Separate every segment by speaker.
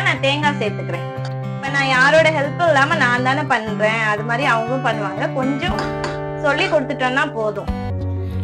Speaker 1: இந்த நான் தேங்காய் சேர்த்துக்கிறேன். இப்ப நான் யாரோட ஹெல்ப்பும் இல்லாம நான் தானே பண்றேன். அது மாதிரி அவங்களும் பண்ணுவாங்க. கொஞ்சம் சொல்லி கொடுத்துட்டோம்னா போதும்.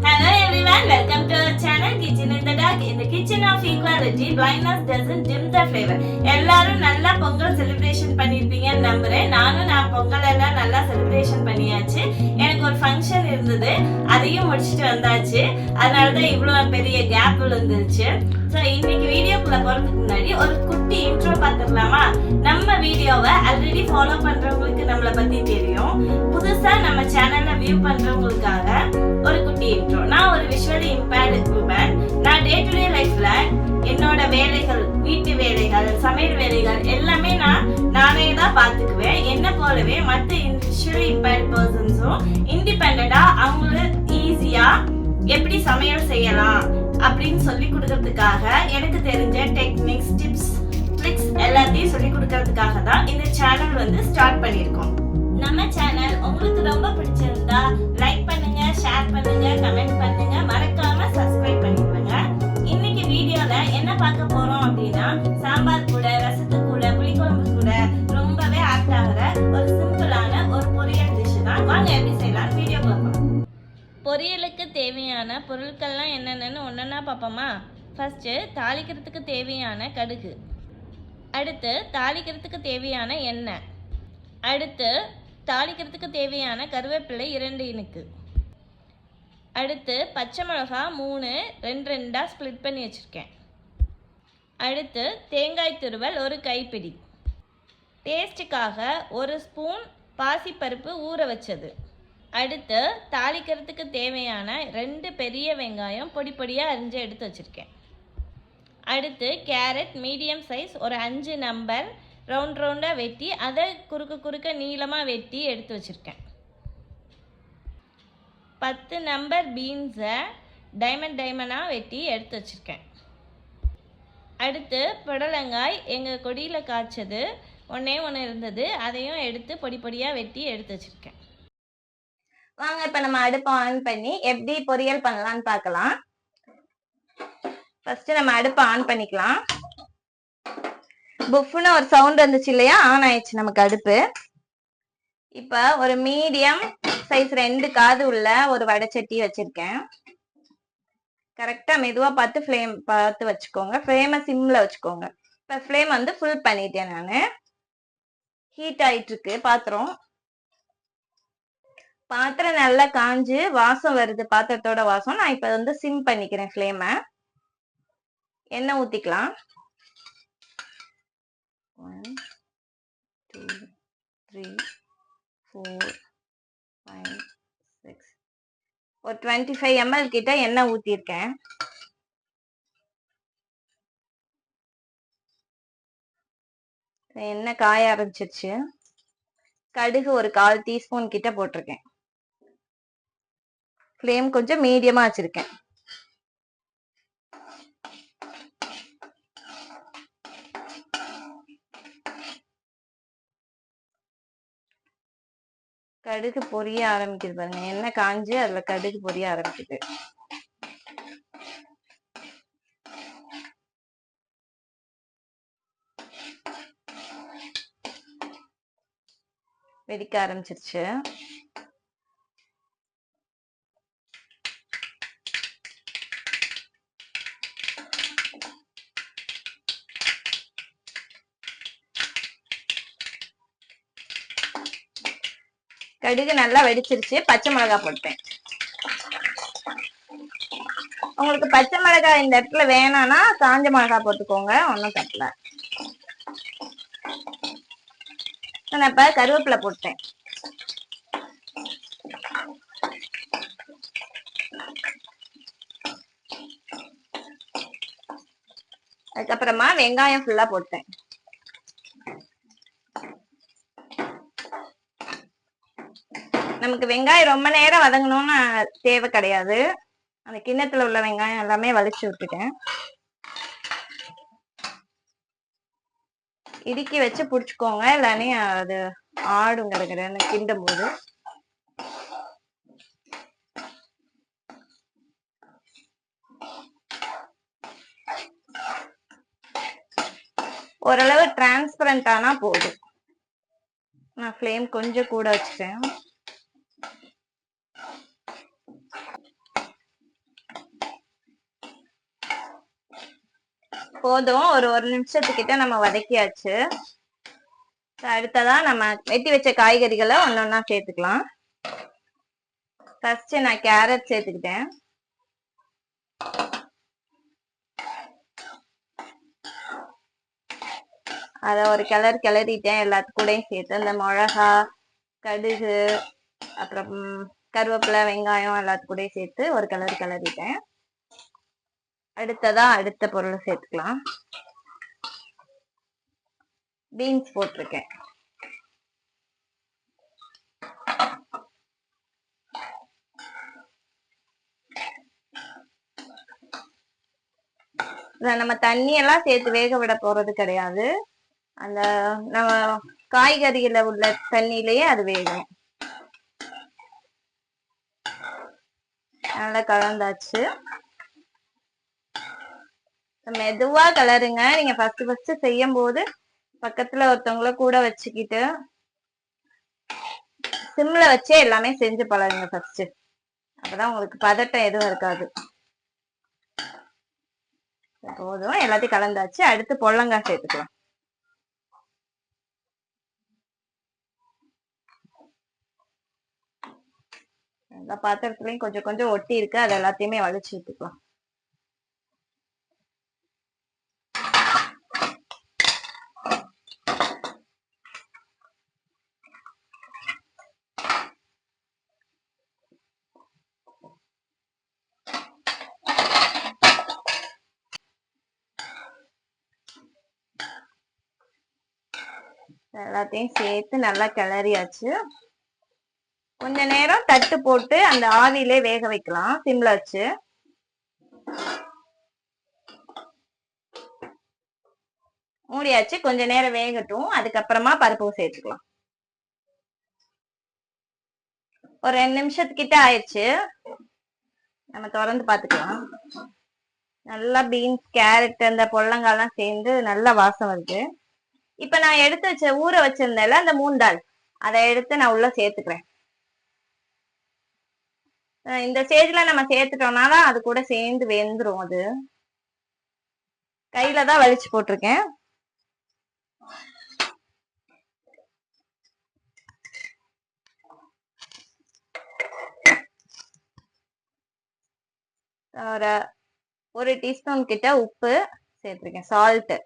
Speaker 2: Hello everyone, welcome to our channel Kitchen in the Dark. In the kitchen of equality, blindness doesn't dim the flavor. எல்லாரும் நல்லா பொங்கல் செலிப்ரேஷன் பண்ணிருப்பீங்கன்னு நம்புறேன். நானும் நான் பொங்கல் எல்லாம் நல்லா செலிப்ரேஷன் பண்ணியாச்சு. எனக்கு ஒரு ஃபங்க்ஷன் இருந்தது. அதையும் முடிச்சுட்டு வந்தாச்சு. அதனால தான் இவ்வளோ பெரிய கேப் விழுந்துருச்சு. ஸோ இன்னைக்கு வீடியோக்குள்ள போறதுக்கு முன்னாடி ஒரு குட்டி இன்ட்ரோ பார்த்துடலாமா நம்ம வீடியோவை ஆல்ரெடி ஃபாலோ பண்றவங்களுக்கு நம்மளை பத்தி தெரியும். புதுசா நம்ம சேனல்ல வியூ பண்றவங்களுக்காக ஒரு குட்டி இன்ட்ரோ நான் ஒரு விஷுவலி இம்பேர்டு உமன் நான் டே டு டே லைஃப்ல என்னோட வேலைகள் வீட்டு வேலைகள் சமையல் வேலைகள் எல்லாமே நான் நானே தான் பார்த்துக்குவேன். என்ன போலவே மற்ற விஷுவலி இம்பேர்ட் பர்சன்ஸும் இண்டிபெண்டா அவங்களுக்கு ஈஸியா எப்படி சமையல் செய்யலாம் அப்படின்னு சொல்லி கொடுக்கறதுக்காக எனக்கு தெரிஞ்ச டெக்னிக்ஸ் டிப்ஸ் ட்ரிக்ஸ் எல்லாத்தையும் சொல்லி கொடுக்கறதுக்காக தான் இந்த சேனல் வந்து ஸ்டார்ட் பண்ணியிருக்கோம். நம்ம சேனல் உங்களுக்கு ரொம்ப பிடிச்சிருந்தா லைக் பண்ணுங்க ஷேர் பண்ணுங்க கமெண்ட் பண்ணுங்க. மறக்காம சப்ஸ்கிரைப் பண்ணிடுங்க இன்னைக்கு வீடியோல என்ன பார்க்க போறோம் அப்படின்னா சாம்பார் கூட ரசத்து கூட புளிக்குழம்பு கூட ரொம்பவே ஆக்ட் ஆகிற பொரியலுக்கு தேவையான பொருட்கள்லாம் என்னென்னு ஒன்றுன்னா பார்ப்போமா? ஃபஸ்ட்டு தாளிக்கிறதுக்கு தேவையான கடுகு. அடுத்து தாளிக்கிறதுக்கு தேவையான எண்ணெய். அடுத்து தாளிக்கிறதுக்கு தேவையான கருவேப்பிலை இரண்டு இனுக்கு. அடுத்து பச்சை மிளகா மூணு ரெண்டு ரெண்டாக ஸ்ப்ளிட் பண்ணி வச்சுருக்கேன். அடுத்து தேங்காய் துருவல் ஒரு கைப்பிடி. டேஸ்ட்டுக்காக ஒரு ஸ்பூன் பாசிப்பருப்பு ஊற வச்சது. அடுத்து தாளிக்கிறதுக்கு தேவையான ரெண்டு பெரிய வெங்காயம் பொடி பொடியாக அரிஞ்சு எடுத்து வச்சுருக்கேன். அடுத்து கேரட் மீடியம் சைஸ் ஒரு அஞ்சு நம்பர் ரவுண்ட் ரவுண்டாக வெட்டி அதை குறுக்க குறுக்க நீளமாக வெட்டி எடுத்து வச்சுருக்கேன். பத்து நம்பர் பீன்ஸை டைமண்ட் டைமண்டாக வெட்டி எடுத்து வச்சுருக்கேன். அடுத்து புடலங்காய் எங்கள் கொடியில் காய்ச்சது ஒன்றே ஒன்று இருந்தது அதையும் எடுத்து பொடி பொடியாக வெட்டி எடுத்து வச்சுருக்கேன்.
Speaker 1: வாங்க இப்ப நம்ம அடுப்பை ஆன் பண்ணி எப்படி பொரியல் பண்ணலாம்னு பார்க்கலாம். ஃபர்ஸ்ட் நம்ம அடுப்பை ஆன் பண்ணிக்கலாம். புஃப்னு ஒரு சவுண்ட் வந்துச்சு இல்லையா? ஆன் ஆயிடுச்சு நமக்கு அடுப்பு. இப்ப ஒரு மீடியம் சைஸ் ரெண்டு காது உள்ள ஒரு வடைச்சட்டி வச்சிருக்கேன். கரெக்டா மெதுவா பார்த்து ஃப்ளேம் பார்த்து வச்சுக்கோங்க. ஃப்ளேமை சிம்ல வச்சுக்கோங்க. இப்ப ஃப்ளேம் வந்து ஃபுல் பண்ணிட்டேன் நானு. ஹீட் ஆயிட்டு இருக்கு பாத்திரம். பாத்திரம் நல்லா காஞ்சு வாசம் வருது பாத்திரத்தோட வாசம். நான் இப்ப வந்து சிம் பண்ணிக்கிறேன் ஃப்ளேமை எண்ணெய் ஊத்திக்கலாம். One two three four five six ஒரு டுவெண்ட்டி ஃபைவ் எம்எல் கிட்ட எண்ணெய் ஊத்திருக்கேன். எண்ணெய் காய ஆரம்பிச்சிருச்சு. கடுகு ஒரு கால் டீஸ்பூன் கிட்ட போட்டிருக்கேன். ஃப்ளேம் கொஞ்சம் மீடியமா வச்சிருக்கேன். கடுகு பொரிய ஆரம்பிக்குது பாருங்க. எண்ணெய் காஞ்சு அதுல கடுகு பொரிய ஆரம்பிக்குது. வெடிக்க ஆரம்பிச்சிருச்சு. கடுகு நல்லா வெடிச்சிருச்சு. பச்சை மிளகாய் போட்டேன். உங்களுக்கு பச்சை மிளகாய் இந்த இடத்துல வேணாம்னா காஞ்ச மிளகாய் போட்டுக்கோங்க. ஒன்றும் தப்பல. நான் இப்போ கருவேப்பிலை போட்டேன். அதுக்கப்புறமா வெங்காயம் ஃபுல்லாக போட்டேன். நமக்கு வெங்காயம் ரொம்ப நேரம் வதங்கணும்னு தேவை கிடையாது. அந்த கிண்ணத்துல உள்ள வெங்காயம் எல்லாமே வலிச்சு விட்டுட்டேன். இடுக்கி வச்சு பிடிச்சிக்கோங்க. இல்லைன்னு அது ஆடுங்க கிடக்குறேன்னு கிண்டும் போது. ஓரளவு டிரான்ஸ்பரண்ட் ஆனால் போதும். நான் ஃப்ளேம் கொஞ்சம் கூட வச்சுட்டேன். போதும். ஒரு ஒரு நிமிஷத்துக்கிட்ட நம்ம வதக்கியாச்சு. அடுத்ததான் அடுத்ததா நம்ம வெட்டி வச்ச காய்கறிகளை ஒன்னொன்னா சேர்த்துக்கலாம். ஃபர்ஸ்ட் நான் கேரட் சேர்த்துக்கிட்டேன். அத ஒரு கிளர் கிளறிட்டேன். எல்லாத்து கூடயும் சேர்த்து இந்த மிளகா கடுகு அப்புறம் கருவேப்பிலை வெங்காயம் எல்லாத்து கூடயும் சேர்த்து ஒரு கிளர் கிளறிட்டேன். அடுத்ததா அடுத்த பொருளை சேர்த்துக்கலாம். பீன்ஸ் போட்டிருக்கேன். நம்ம தண்ணி எல்லாம் சேர்த்து வேக விட போறது கிடையாது. அந்த நம்ம காய்கறியில உள்ள தண்ணியிலேயே அது வேகும் நல்லா கலந்தாச்சு. மெதுவா கலருங்க. நீங்க ஃபர்ஸ்ட் ஃபர்ஸ்ட் செய்யும் போது பக்கத்துல ஒருத்தவங்கள கூட வச்சுக்கிட்டு சிம்ல வச்சே எல்லாமே செஞ்சு பழகுங்க ஃபர்ஸ்ட் அப்பதான் உங்களுக்கு பதட்டம் எதுவும் இருக்காது. போதும். எல்லாத்தையும் கலந்தாச்சு. அடுத்து பொள்ளங்காய் சேர்த்துக்கலாம். எல்லா பாத்திரத்துலயும் கொஞ்சம் கொஞ்சம் ஒட்டி இருக்கு. அது எல்லாத்தையுமே வலிச்சு விட்டுக்கலாம். எல்லாத்தையும் சேர்த்து நல்லா கிளறியாச்சு. கொஞ்ச நேரம் தட்டு போட்டு அந்த ஆவிலே வேக வைக்கலாம். சிம்ல வச்சு. மூடியாச்சு. கொஞ்ச நேரம் வேகட்டும். அதுக்கப்புறமா பருப்பு சேர்த்துக்கலாம். ஒரு ரெண்டு நிமிஷத்துக்கிட்ட ஆயிடுச்சு. நம்ம திறந்து பார்த்துக்கலாம் நல்லா பீன்ஸ் கேரட் அந்த பொள்ளங்காலாம் சேர்ந்து நல்லா வாசம் வருது. இப்ப நான் எடுத்து வச்ச ஊற வச்சிருந்தேன்ல அந்த மூந்தாள். அதை எடுத்து நான் உள்ள சேர்த்துக்கிறேன். இந்த ஸ்டேஜ்ல நம்ம சேர்த்துட்டோம்னால அது கூட சேர்ந்து வெந்துரும் அது. கையில தான் வலிச்சு போட்டிருக்கேன். ஒரு ஒரு டீஸ்பூன் கிட்ட உப்பு சேர்த்துருக்கேன். சால்ட்டு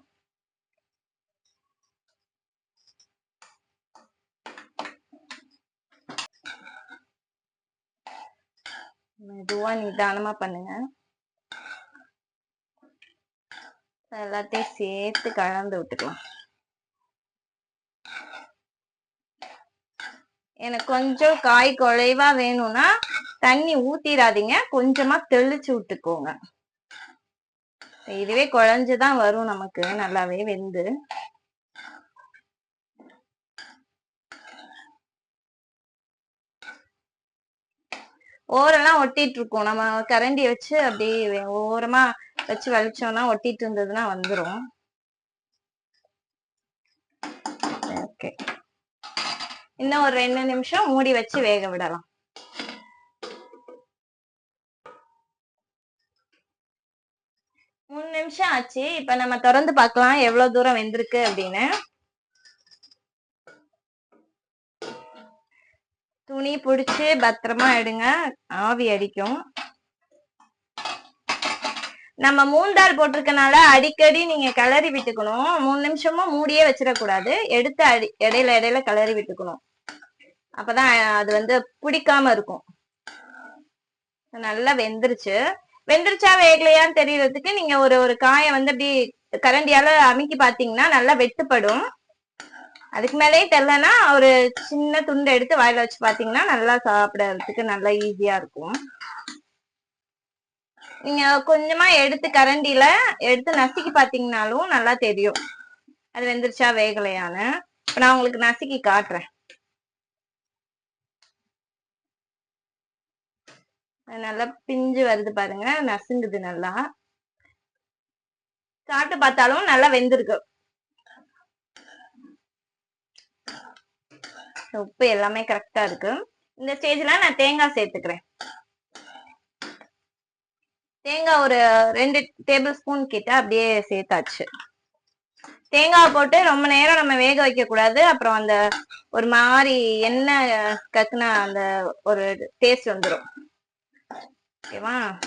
Speaker 1: மெதுவா நிதானமா பண்ணுங்க. எல்லாத்தையும் சேர்த்து கலந்து விட்டுக்கலாம். எனக்கு கொஞ்சம் காய் குறைவா வேணும்னா தண்ணி ஊத்திராதீங்க கொஞ்சமா தெளிச்சு விட்டுக்கோங்க. இதுவே குழஞ்சுதான் வரும் நமக்கு. நல்லாவே வெந்து. ஓரெல்லாம் ஒட்டிட்டு இருக்கும் நம்ம கரண்டி வச்சு அப்படியே ஓரமா வச்சு வலிச்சோம்னா ஒட்டிட்டு இருந்ததுன்னா வந்துரும். ஓகே. இன்னும் ஒரு ரெண்டு நிமிஷம் மூடி வச்சு வேக விடலாம். மூணு நிமிஷம் ஆச்சு. இப்ப நம்ம திறந்து பார்க்கலாம் எவ்வளவு தூரம் வெந்திருக்கு அப்படின்னு. துணி புடிச்சு பத்திரமா எடுங்க. ஆவி அடிக்கும். நம்ம மூந்தாள் போட்டிருக்கனால அடிக்கடி நீங்க கிளறி விட்டுக்கணும். மூணு நிமிஷமும் மூடியே வச்சிடக்கூடாது. எடுத்து அடி இடையில இடையில கிளறி விட்டுக்கணும். அப்பதான் அது வந்து பிடிக்காம இருக்கும். நல்லா வெந்துருச்சு. வெந்துருச்சா வேகலையான்னு தெரியறதுக்கு நீங்க ஒரு ஒரு காயை வந்து அப்படி கரண்டியால அமுக்கி பாத்தீங்கன்னா நல்லா வெட்டுப்படும். அதுக்கு மேலேயே தெரிலன்னா ஒரு சின்ன துண்டு எடுத்து வாயில வச்சு பாத்தீங்கன்னா நல்லா சாப்பிடறதுக்கு நல்லா ஈஸியா இருக்கும். நீங்க கொஞ்சமா எடுத்து கரண்டில எடுத்து நசுக்கி பாத்தீங்கன்னாலும் நல்லா தெரியும். அது வெந்துருச்சா வேகலையான்னு. இப்ப நான் உங்களுக்கு நசுக்கி காட்டுறேன். அது நல்லா பிஞ்சு வருது பாருங்க நசுங்குது நல்லா. சாப்பிட்டு பார்த்தாலும் நல்லா வெந்திருக்கு. உப்பு எல்லாமே கரெக்டா இருக்கு. இந்த ஸ்டேஜ்ல நான் தேங்காய் சேர்த்துக்கிறேன். தேங்காய் ஒரு ரெண்டு டேபிள் ஸ்பூன் கிட்ட அப்படியே சேர்த்தாச்சு. தேங்காய் போட்டு ரொம்ப நேரம் நம்ம வேக வைக்க கூடாது அப்புறம் அந்த ஒரு மாதிரி எண்ணெய் கக்குன அந்த ஒரு டேஸ்ட் வந்துடும் ஓகேவா?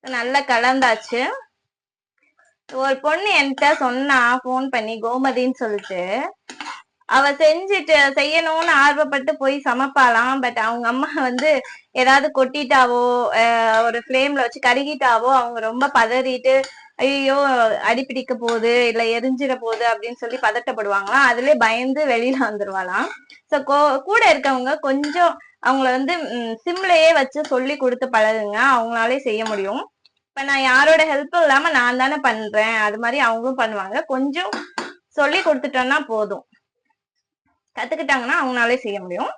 Speaker 1: நல்லா கலந்தாச்சு. ஒரு பொண்ணு என்கிட்ட சொன்னா ஃபோன் பண்ணி கோமதின்னு சொல்லிட்டு அவ செஞ்சுட்டு செய்யணும்னு ஆர்வப்பட்டு போய் சமைப்பாளாம். பட் அவங்க அம்மா வந்து ஏதாவது கொட்டிட்டாவோ ஒரு ஃப்ளேம்ல வச்சு கருகிட்டாவோ அவங்க ரொம்ப பதறிட்டு ஐயோ அடிப்பிடிக்க போகுது இல்ல எரிஞ்சிட போகுது அப்படின்னு சொல்லி பதட்டப்படுவாங்களாம். அதுலயே பயந்து வெளியில வந்துருவாளாம். சோ கூட இருக்கவங்க கொஞ்சம் அவங்கள வந்து சிம்லயே வச்சு சொல்லி கொடுத்து பழகுங்க. அவங்களாலே செய்ய முடியும். இப்ப நான் யாரோட ஹெல்ப்பும் இல்லாம நான் தானே பண்றேன். அது மாதிரி அவங்களும் பண்ணுவாங்க. கொஞ்சம் சொல்லி கொடுத்துட்டோம்னா போதும். கத்துக்கிட்டாங்கன்னா அவங்களாலே செய்ய முடியும்.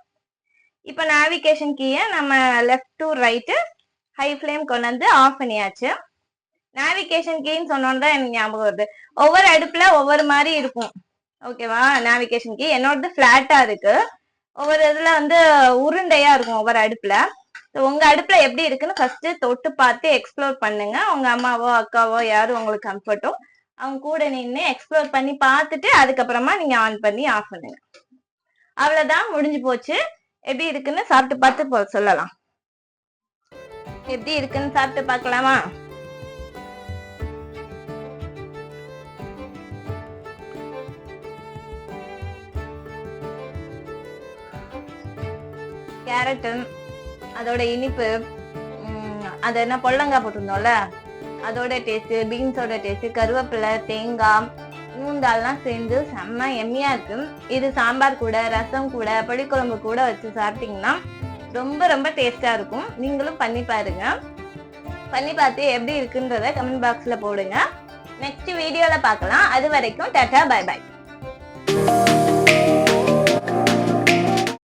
Speaker 1: இப்ப நேவிகேஷன் கீயை நம்ம left to right high flame கொண்டு வந்து ஆஃப் பண்ணியாச்சு. நேவிகேஷன் கீன்னு சொன்னோன்னு தான் எனக்கு ஞாபகம் வருது. ஒவ்வொரு அடுப்புல ஒவ்வொரு மாதிரி இருக்கும். ஓகேவா நேவிகேஷன் கீ. என்னோடது ஃபிளாட்டா இருக்கு. ஒவ்வொரு இதுல வந்து உருண்டையா இருக்கும் ஒவ்வொரு அடுப்புல. உங்க அடுப்புல எப்படி இருக்குன்னு ஃபர்ஸ்ட் தொட்டு பார்த்து எக்ஸ்ப்ளோர் பண்ணுங்க. உங்க அம்மாவோ அக்காவோ யாரும் உங்களுக்கு கம்ஃபர்ட்டோ அவங்க கூட நின்று எக்ஸ்ப்ளோர் பண்ணி பார்த்துட்டு அதுக்கப்புறமா நீங்க ஆன் பண்ணி ஆஃப் பண்ணுங்க. அவ்வளவுதான் முடிஞ்சு போச்சு. எப்படி இருக்குன்னு சாப்பிட்டு பார்த்து போ- சொல்லலாம். எப்படி இருக்குன்னு சாப்பிட்டு பார்க்கலாமா? கேரட்டும் அதோட இனிப்பு அது என்ன பொல்லங்காய் போட்டிருந்தோம்ல அதோட டேஸ்ட் பீன்ஸோட டேஸ்ட் கருவேப்பிலை தேங்காய் மூந்தால்லாம் சேர்ந்து செம்ம எம்மியா இருக்கும் இது சாம்பார் கூட ரசம் கூட புளிக்குழம்பு கூட வச்சு சாப்பிட்டீங்கன்னா ரொம்ப ரொம்ப டேஸ்டா இருக்கும். நீங்களும் பண்ணி பாருங்க. பண்ணி பார்த்து எப்படி இருக்குன்றத கமெண்ட் பாக்ஸ்ல போடுங்க. நெக்ஸ்ட் வீடியோல பார்க்கலாம். அது வரைக்கும் டாட்டா பை பை